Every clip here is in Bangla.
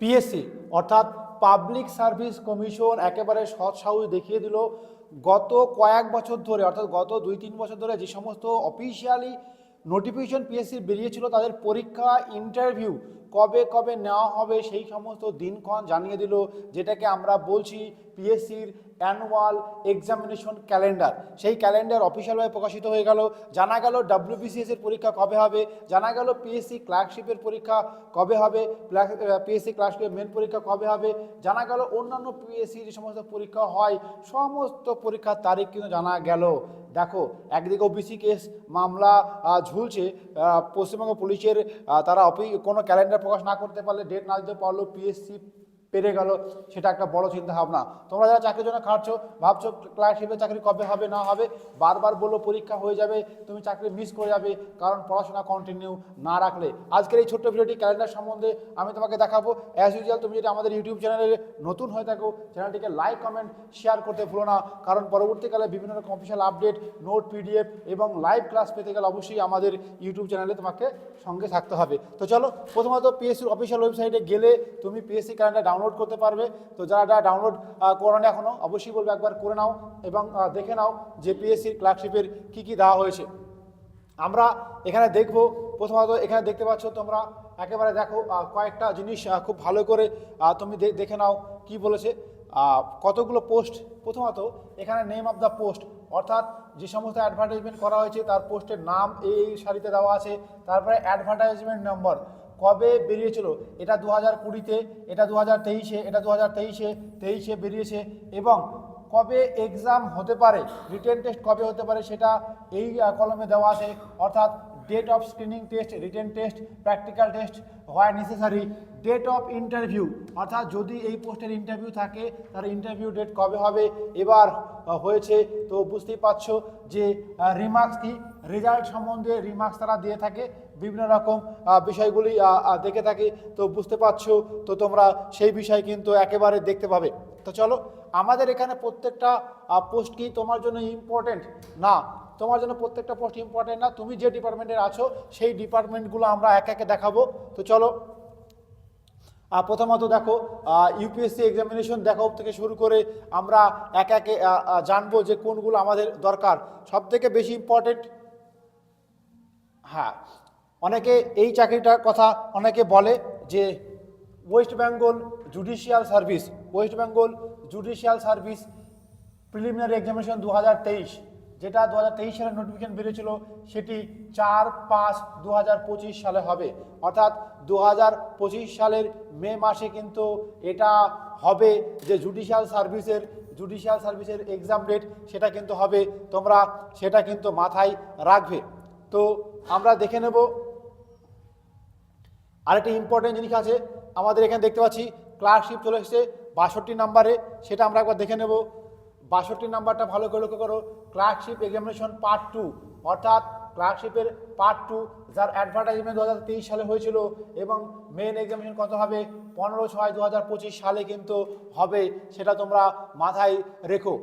পিএসসি অর্থাৎ পাবলিক সার্ভিস কমিশন একেবারে সৎ সাহস দেখিয়ে দিল। গত কয়েক বছর ধরে, অর্থাৎ গত দুই তিন বছর ধরে যে সমস্ত অফিসিয়ালি নোটিফিকেশন পিএসসির বেরিয়েছিল, তাদের পরীক্ষা ইন্টারভিউ কবে কবে নেওয়া হবে সেই সমস্ত দিনক্ষণ জানিয়ে দিল, যেটাকে আমরা বলছি পিএসসির অ্যানুয়াল এক্সামিনেশন ক্যালেন্ডার সেই ক্যালেন্ডার অফিসিয়ালভাবে প্রকাশিত হয়ে গেল। জানা গেল ডাব্লিউবিসিএস এর পরীক্ষা কবে হবে, জানা গেল পিএসসি ক্লার্কশিপের পরীক্ষা কবে হবে পিএসসি ক্লার্কশিপের মেন পরীক্ষা কবে হবে, জানা গেল অন্যান্য পিএসসি যে সমস্ত পরীক্ষা হয়, সমস্ত পরীক্ষার তারিখ কিন্তু জানা গেল। দেখো, একদিকে ওবিসি কেস মামলা ঝুলছে পশ্চিমবঙ্গ পুলিশের তারা অপি, কোনো ক্যালেন্ডার প্রকাশ না করতে পারলে ডেট না দিতে পারল পিএসসি পেরে গেল, সেটা একটা বড় চিন্তা ভাবনা তোমরা যারা চাকরির জন্য খাটছো, ভাবছ ক্লার্কশিপের চাকরি কবে হবে, না হবে, বারবার বলল, পরীক্ষা হয়ে যাবে, তুমি চাকরি মিস করে যাবে, কারণ পড়াশোনা কন্টিনিউ না রাখলে। আজকের এই ছোট্ট ভিডিওটি ক্যালেন্ডার সম্বন্ধে আমি তোমাকে দেখাবো। অ্যাজ ইউজুয়াল তুমি যদি আমাদের ইউটিউব চ্যানেলে নতুন হয়ে থাকো চ্যানেলটিকে লাইক কমেন্ট শেয়ার করতে ভুলো না। কারণ পরবর্তীকালে বিভিন্ন রকম অফিসিয়াল আপডেট নোট পিডিএফ এবং লাইভ ক্লাস পেতে গেলে অবশ্যই আমাদের ইউটিউব চ্যানেলে তোমাকে সঙ্গে থাকতে হবে। তো চলো, প্রথমত পিএসসির অফিসিয়াল ওয়েবসাইটে গেলে তুমি পিএসসি ক্যালেন্ডার ডাউনলোড করতে পারবে। তো যারা যারা ডাউনলোড করো না এখনও অবশ্যই বলব একবার করে নাও এবং দেখে নাও যে পিএসসির ক্লার্কশিপের কী কী দেওয়া হয়েছে। আমরা এখানে দেখব, প্রথমত এখানে দেখতে পাচ্ছ তোমরা একেবারে দেখো কয়েকটা জিনিস খুব ভালো করে তুমি দেখে নাও কি বলেছে। কতগুলো পোস্ট প্রথমত এখানে নেম অফ দ্য পোস্ট অর্থাৎ যে সমস্ত অ্যাডভার্টাইজমেন্ট করা হয়েছে, তার পোস্টের নাম, এই সারিতে দেওয়া আছে, তারপরে অ্যাডভার্টাইজমেন্ট নম্বর কবে বেরিয়েছিল? এটা দু হাজার কুড়িতে, এটা দু হাজার তেইশে, এটা দু হাজার তেইশে তেইশে বেরিয়েছে এবং কবে এক্সাম হতে পারে রিটেন টেস্ট কবে হতে পারে সেটা এই কলমে দেওয়া আছে। অর্থাৎ date of screening test written test practical test হয় নেসেসারি ডেট অফ ইন্টারভিউ অর্থাৎ যদি এই পোস্টের ইন্টারভিউ থাকে তার ইন্টারভিউ ডেট কবে হবে? এবার হয়েছে, তো বুঝতেই পারছ যে রিমার্কস কি? রেজাল্ট সম্বন্ধে রিমার্কস তারা দিয়ে থাকে। বিভিন্ন রকম বিষয়গুলি দেখে থাকি। তো বুঝতে পারছ, তো তোমরা সেই বিষয় কিন্তু একেবারে দেখতে পাবে। তো চলো, আমাদের এখানে প্রত্যেকটা পোস্ট কি তোমার জন্য ইম্পর্টেন্ট না, তোমার জন্য প্রত্যেকটা পোস্ট ইম্পর্টেন্ট না। তুমি যে ডিপার্টমেন্টের আছো, সেই ডিপার্টমেন্টগুলো আমরা এক একে দেখাবো। তো চলো প্রথমত দেখো ইউপিএসসি এক্সামিনেশন দেখো থেকে শুরু করে আমরা একে একে জানব যে কোনগুলো আমাদের দরকার। সব থেকে বেশি ইম্পর্টেন্ট হ্যাঁ অনেকে এই চাকরিটার কথা অনেকে বলে যে West Bengal judicial service West Bengal judicial service preliminary examination দু হাজার তেইশ, যেটা দু হাজার তেইশ সালের নোটিফিকেশন বেরিয়েছিল, সেটি চার পাঁচ দু হাজার পঁচিশ সালে হবে। অর্থাৎ দু হাজার পঁচিশ সালের মে মাসে কিন্তু এটা হবে যে জুডিশিয়াল সার্ভিসের জুডিশিয়াল সার্ভিসের এক্সাম ডেট সেটা কিন্তু হবে, তোমরা সেটা কিন্তু মাথায় রাখবে। তো আমরা দেখে নেব আরেকটি ইম্পর্টেন্ট জিনিস আছে, আমাদের এখানে দেখতে পাচ্ছি ক্লার্কশিপ চলে এসেছে, বাষট্টি নাম্বারে সেটা আমরা একবার দেখে নেব। বাষট্টি নাম্বারটা ভালো করে লক্ষ্য করো ক্লার্কশিপ এক্সামিনেশন পার্ট টু অর্থাৎ ক্লার্কশিপের পার্ট টু যার অ্যাডভার্টাইজমেন্ট দু হাজার তেইশ সালে হয়েছিল, এবং মেন এক্সামিনেশন কত হবে? পনেরো ছয় দু সালে কিন্তু হবে, সেটা তোমরা মাথায় রেখো।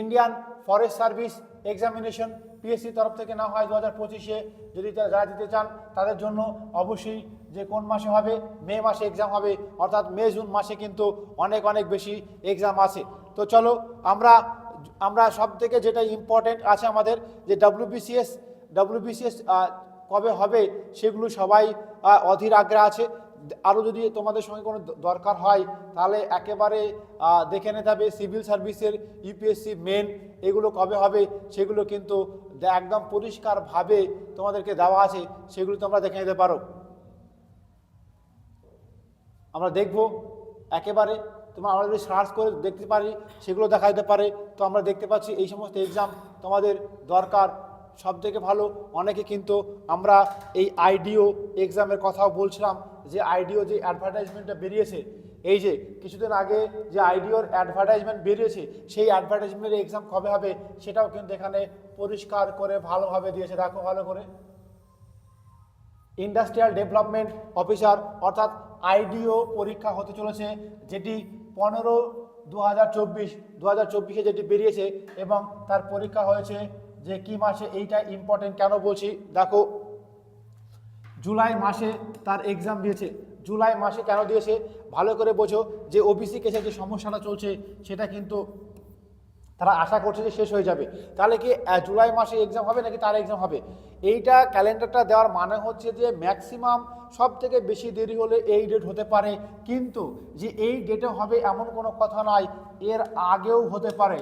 Indian forest service examination PSC তরফ থেকে না হয় দু হাজার পঁচিশে। যদি যারা দিতে চান, তাদের জন্য অবশ্যই যে কোন মাসে হবে, মে মাসে এক্সাম হবে, অর্থাৎ মে, জুন মাসে কিন্তু অনেক অনেক বেশি এক্সাম আছে। তো চলো, আমরা আমরা সব থেকে যেটা ইম্পর্টেন্ট আছে আমাদের, যে ডাব্লিউবিসিএস ডাব্লিউবিসিএস কবে হবে, সেগুলো সবাই অধীর আগ্রহ আছে। আরও যদি তোমাদের সঙ্গে কোনো দরকার হয়, তাহলে একেবারে দেখে নিতে হবে সিভিল সার্ভিসের ইউপিএসসি মেন, এগুলো কবে হবে, সেগুলো কিন্তু একদম পরিষ্কারভাবে তোমাদেরকে দেওয়া আছে, সেগুলো তোমরা দেখে নিতে পারো। আমরা দেখব, একেবারে তোমরা আমরা যদি সার্চ করে দেখতে পারি, সেগুলো দেখা যেতে পারে। তো আমরা দেখতে পাচ্ছি এই সমস্ত এক্সাম তোমাদের দরকার। সব থেকে ভালো। অনেকে কিন্তু আমরা এই আইডিও এক্সামের কথাও বলছিলাম যে আইডিও যে অ্যাডভার্টাইজমেন্টটা বেরিয়েছে, এই যে কিছুদিন আগে যে আইডিওর অ্যাডভার্টাইজমেন্ট বেরিয়েছে, সেই অ্যাডভার্টাইজমেন্টের এক্সাম কবে হবে সেটাও কিন্তু এখানে পরিষ্কার করে ভালোভাবে দিয়েছে। দেখো ভালো করে। ইন্ডাস্ট্রিয়াল ডেভেলপমেন্ট অফিসার অর্থাৎ আইডিও পরীক্ষা হতে চলেছে, যেটি পনেরো দু হাজার চব্বিশ দু হাজার চব্বিশে যেটি বেরিয়েছে এবং তার পরীক্ষা হয়েছে যে কি মাসে এইটা ইম্পর্টেন্ট কেন বলছি? দেখো, জুলাই মাসে তার এক্সাম দিয়েছে। জুলাই মাসে কেন দিয়েছে? ভালো করে বোঝো যে ওবিসি কেসে যে সমস্যাটা চলছে, সেটা কিন্তু তারা আশা করছে যে শেষ হয়ে যাবে। তাহলে কি জুলাই মাসে এক্সাম হবে নাকি তার এক্সাম হবে? এইটা ক্যালেন্ডারটা দেওয়ার মানে হচ্ছে যে ম্যাক্সিমাম সব থেকে বেশি দেরি হলে এই ডেট হতে পারে। কিন্তু যে এই ডেটে হবে এমন কোনো কথা নয় এর আগেও হতে পারে।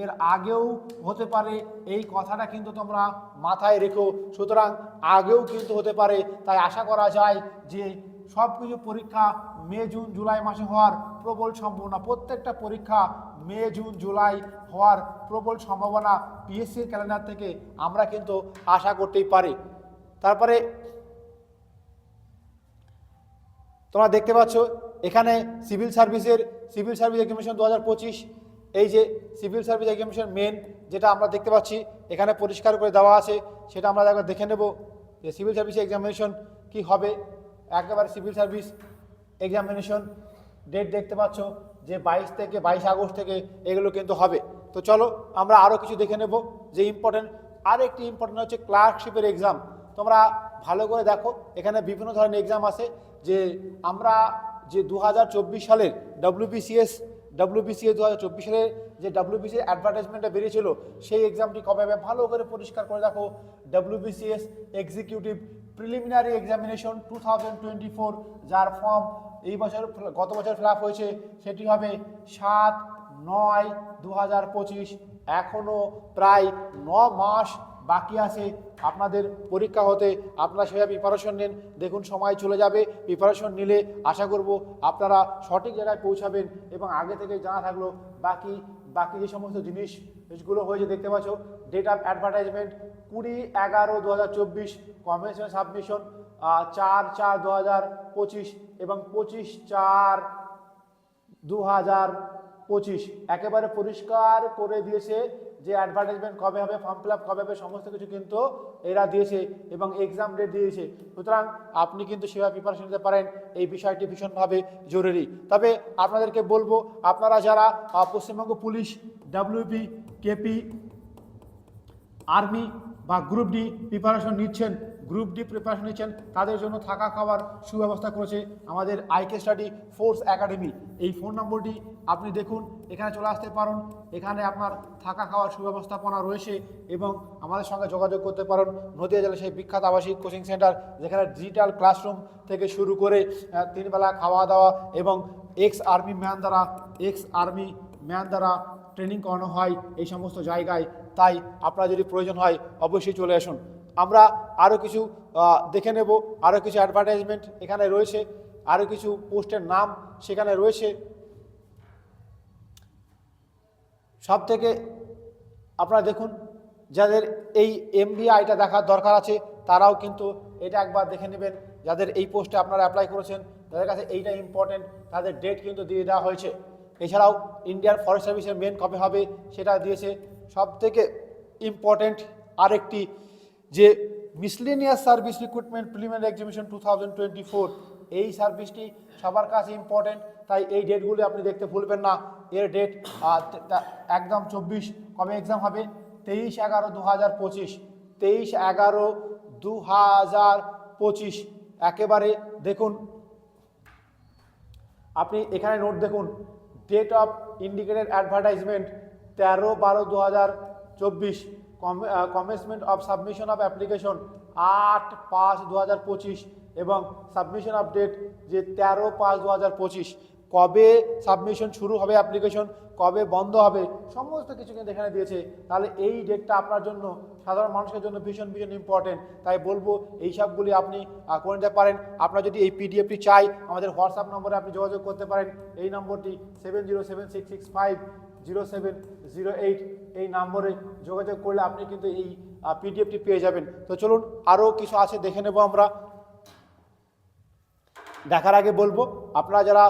এর আগেও হতে পারে, এই কথাটা কিন্তু তোমরা মাথায় রেখো। সুতরাং আগেও কিন্তু হতে পারে। তাই আশা করা যায় যে সব কিছু পরীক্ষা মে, জুন, জুলাই মাসে হওয়ার প্রবল সম্ভাবনা, প্রত্যেকটা পরীক্ষা মে, জুন, জুলাই হওয়ার প্রবল সম্ভাবনা পিএসসির ক্যালেন্ডার থেকে আমরা কিন্তু আশা করতেই পারি। তারপরে তোমরা দেখতে পাচ্ছ, এখানে সিভিল সার্ভিসের সিভিল সার্ভিস এক্সামিনেশন দু এই যে সিভিল সার্ভিস এক্সামিনেশন মেন যেটা আমরা দেখতে পাচ্ছি, এখানে পরিষ্কার করে দেওয়া আছে, সেটা আমরা একবার দেখে নেব যে সিভিল সার্ভিস এক্সামিনেশন কি হবে। একেবারে সিভিল সার্ভিস এক্সামিনেশন ডেট দেখতে পাচ্ছ যে বাইশ থেকে বাইশ আগস্ট থেকে এগুলো কিন্তু হবে। তো চলো আমরা আরও কিছু দেখে নেব যে ইম্পর্টেন্ট আর একটি ইম্পর্টেন্ট হচ্ছে ক্লার্কশিপের এক্সাম। তোমরা ভালো করে দেখো, এখানে বিভিন্ন ধরনের এক্সাম আছে যে আমরা যে দু হাজার চব্বিশ সালের ডব্লিউবিসিএস ডব্লিউবিসিএস দু হাজার চব্বিশ সালের যে ডব্লিউবিসি অ্যাডভার্টাইজমেন্টটা বেরিয়েছিল, সেই এক্সামটি কবে? হবে ভালো করে পরিষ্কার করে দেখো। WBCS executive preliminary examination two thousand twenty four যার ফর্ম এই বছর গত বছর ফিল হয়েছে, সেটি হবে সাত নয় দু হাজার পঁচিশ। এখনও প্রায় ন মাস বাকি আছে, আপনাদের পরীক্ষা হতে আপনারা সেভাবে প্রিপারেশন নেন। দেখুন, সময় চলে যাবে প্রিপারেশন নিলে আশা করব আপনারা সঠিক জায়গায় পৌঁছাবেন এবং আগে থেকে জানা থাকল, বাকি বাকি যে সমস্ত জিনিসগুলো হয়েছে দেখতে পাচ্ছ ডেট অফ অ্যাডভার্টাইজমেন্ট কুড়ি এগারো দু হাজার চব্বিশ কনভেনশন সাবমিশন চার চার দু হাজার পঁচিশ এবং পঁচিশ চার দু হাজার পঁচিশ। একেবারে পরিষ্কার করে দিয়েছে যে অ্যাডভার্টাইজমেন্ট কবে হবে ফর্ম ফিল আপ কবে হবে, সমস্ত কিছু কিন্তু এরা দিয়েছে এবং এক্সাম ডেট দিয়েছে। সুতরাং আপনি কিন্তু সেভাবে প্রিপারেশন নিতে পারেন। এই বিষয়টি ভীষণভাবে জরুরি। তবে আপনাদেরকে বলব, আপনারা যারা Paschimbanga police WP KP army বা গ্রুপ ডি প্রিপারেশন নিচ্ছেন গ্রুপ ডি প্রিপারেশন নিচ্ছেন, তাদের জন্য থাকা খাওয়ার সুব্যবস্থা করেছে আমাদের আইকে স্টাডি ফোর্স একাডেমি এই ফোন নম্বরটি আপনি দেখুন, এখানে চলে আসতে পারেন, এখানে আপনার থাকা খাওয়ার সুব্যবস্থাপনা রয়েছে এবং আমাদের সঙ্গে যোগাযোগ করতে পারেন। নদীয়া জেলার সেই বিখ্যাত আবাসিক কোচিং সেন্টার যেখানে ডিজিটাল ক্লাসরুম থেকে শুরু করে তিনবেলা খাওয়া দাওয়া এবং এক্স আর্মি ম্যান দ্বারা এক্স আর্মি ম্যান দ্বারা ট্রেনিং করানো হয় এই সমস্ত জায়গায়। তাই আপনার যদি প্রয়োজন হয়, অবশ্যই চলে আসুন। আমরা আরও কিছু দেখে নেব। আরও কিছু অ্যাডভার্টাইজমেন্ট এখানে রয়েছে। আরও কিছু পোস্টের নাম সেখানে রয়েছে। সব থেকে আপনারা দেখুন, যাদের এই এমবিআইটা দেখার দরকার আছে, তারাও কিন্তু এটা একবার দেখে নেবেন। যাদের এই পোস্টে আপনারা অ্যাপ্লাই করেছেন, তাদের কাছে এইটা ইম্পর্টেন্ট তাদের ডেট কিন্তু দিয়ে দেওয়া হয়েছে। এছাড়াও ইন্ডিয়ান ফরেস্ট সার্ভিসের মেন কবে হবে, সেটা দিয়েছে। সব থেকে ইম্পর্টেন্ট আরেকটি যে miscellaneous service recruitment preliminary examination two thousand twenty four এই সার্ভিসটি সবার কাছে ইম্পর্টেন্ট তাই এই ডেটগুলি আপনি দেখতে ভুলবেন না। এর ডেট একদম চব্বিশ, কবে এক্সাম হবে? তেইশ এগারো দু হাজার পঁচিশ। তেইশ এগারো দু হাজার পঁচিশ। একেবারে দেখুন, আপনি এখানে নোট দেখুন ডেট অফ ইন্ডিকেটেড অ্যাডভার্টাইজমেন্ট তেরো বারো দু হাজার চব্বিশ। Commencement of submission of application আট পাঁচ দু এবং সাবমিশন অফ ডেট যে তেরো পাঁচ দু কবে সাবমিশন শুরু হবে অ্যাপ্লিকেশন কবে বন্ধ হবে, সমস্ত কিছু কিন্তু এখানে দিয়েছে। তাহলে এই ডেটটা আপনার জন্য, সাধারণ মানুষের জন্য ভীষণ ভীষণ ইম্পর্টেন্ট তাই বলব এই সবগুলি আপনি করে নিতে পারেন। আপনার যদি এই পিডিএফটি চাই, আমাদের হোয়াটসঅ্যাপ নম্বরে আপনি যোগাযোগ করতে পারেন। এই নম্বরটি seven zero seven six six five zero seven zero eight এই নম্বরে যোগাযোগ করলে আপনি কিন্তু এই পিডিএফটি পেয়ে যাবেন। তো চলুন আরও কিছু আছে দেখে নেব আমরা। দেখার আগে বলব, আপনারা যারা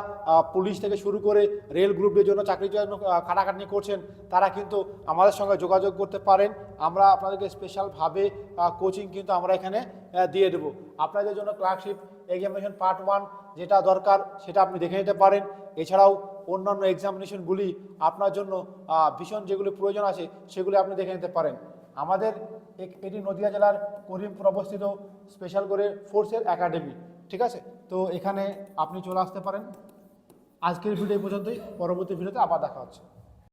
পুলিশ থেকে শুরু করে রেল গ্রুপের জন্য চাকরির জন্য খাটাখাটনি করছেন, তারা কিন্তু আমাদের সঙ্গে যোগাযোগ করতে পারেন। আমরা আপনাদেরকে স্পেশালভাবে কোচিং কিন্তু আমরা এখানে দিয়ে দেবো। আপনাদের জন্য ক্লার্কশিপ এক্সামিনেশন পার্ট ওয়ান যেটা দরকার, সেটা আপনি দেখে নিতে পারেন। এছাড়াও অন্যান্য এক্সামিনেশনগুলি আপনার জন্য ভীষণ যেগুলি প্রয়োজন আছে, সেগুলি আপনি দেখে নিতে পারেন। আমাদের এটি নদিয়া জেলার করিমপুর অবস্থিত স্পেশাল করে ফোর্সের একাডেমি ঠিক আছে? তো এখানে আপনি চলে আসতে পারেন। আজকের ভিডিও পর্যন্তই। পরবর্তী ভিডিওতে আবার দেখা হচ্ছে।